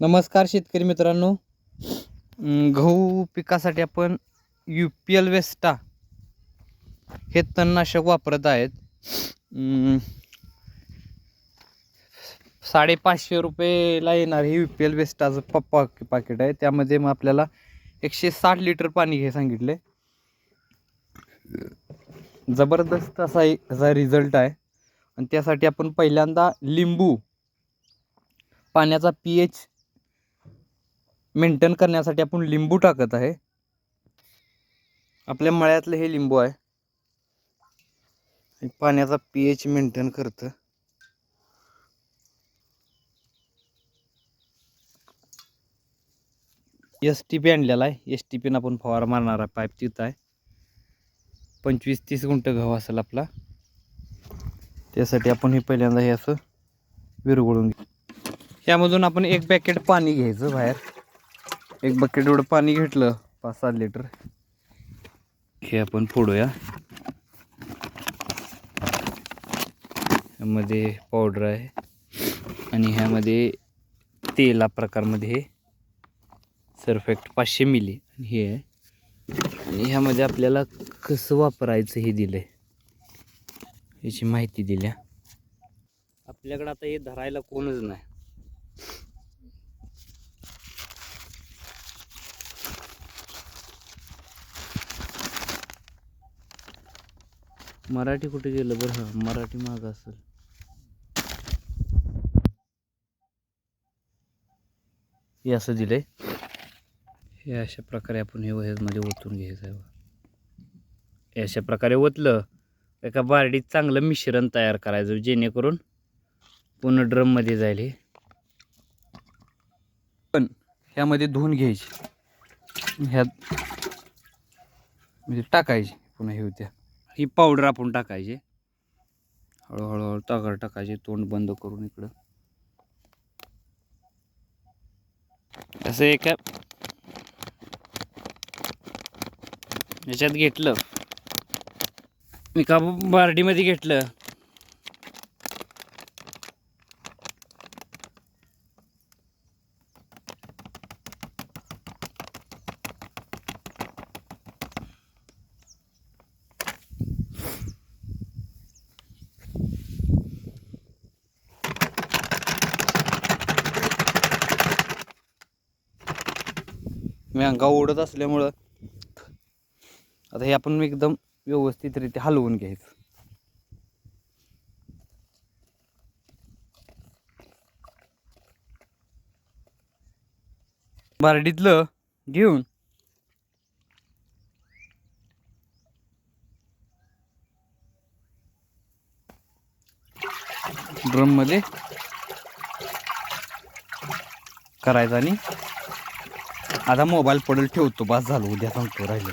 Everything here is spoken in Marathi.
नमस्कार शेतकरी मित्रांनो. गहू पिकासाठी आपण यू पी एल वेस्टा हे तणनाशक वापरत आहेत. साडेपाचशे रुपयेला येणार हे यू पी एल वेस्टाचं प पा- पाकिट आहे. त्यामध्ये मग आपल्याला एकशे साठ लिटर पाणी घे सांगितले. जबरदस्त असा एक असा रिझल्ट आहे. आणि त्यासाठी आपण पहिल्यांदा लिंबू पाण्याचा पी एच मेंटेन करण्यासाठी आपण लिंबू टाकत आहे. आपल्या मळ्यातलं हे लिंबू आहे. पाण्याचा पी एच मेंटेन करतं. एस टी पी आणलेला आहे. एस टी पीनं आपण फवारा मारणारा पाईप तिथं आहे. पंचवीस तीस गुंठ गहू असेल आपला. त्यासाठी आपण हे पहिल्यांदा हे असं विरघळून घे यामधून आपण एक पॅकेट पाणी घ्यायचं बाहेर. एक बकेट एवढं पाणी घेतलं पाच सात लिटर हे आपण फोडूया. ह्यामध्ये पावडर आहे. आणि ह्यामध्ये तेला प्रकारमध्ये हे सरफेक्ट पाचशे मिली आणि हे आहे. आणि ह्यामध्ये आपल्याला कसं वापरायचं हे दिलं आहे याची माहिती दिल्या. आपल्याकडं आता हे धरायला कोणच नाही. मराठी कुठे गेलं बरं? हां मराठी माग असेल. हे असं दिलंय? हे अशा प्रकारे आपण हे ह्यामध्ये ओतून घ्यायचं आहे अशा प्रकारे ओतलं एका बारडीत चांगलं मिश्रण तयार करायचं जेणेकरून पूर्ण ड्रममध्ये जाईल हे. पण ह्यामध्ये धुवून घ्यायची. ह्यात म्हणजे टाकायची पुन्हा हे होत्या. ही पावडर आपण टाकायची. हळूहळू हळू तागर टाकायचे तोंड बंद करून इकडं. असं एका याच्यात घेतलं. मी का बारडीमध्ये घेतलं? मी अंगा ओढत असल्यामुळं आता हे आपण एकदम व्यवस्थितरित्या हलवून घ्यायचं. बारडीतलं घेऊन ड्रममध्ये करायचं आणि आता मोबाईल पडेल ठेवतो बस झालं उद्या सांगतो राहिलं.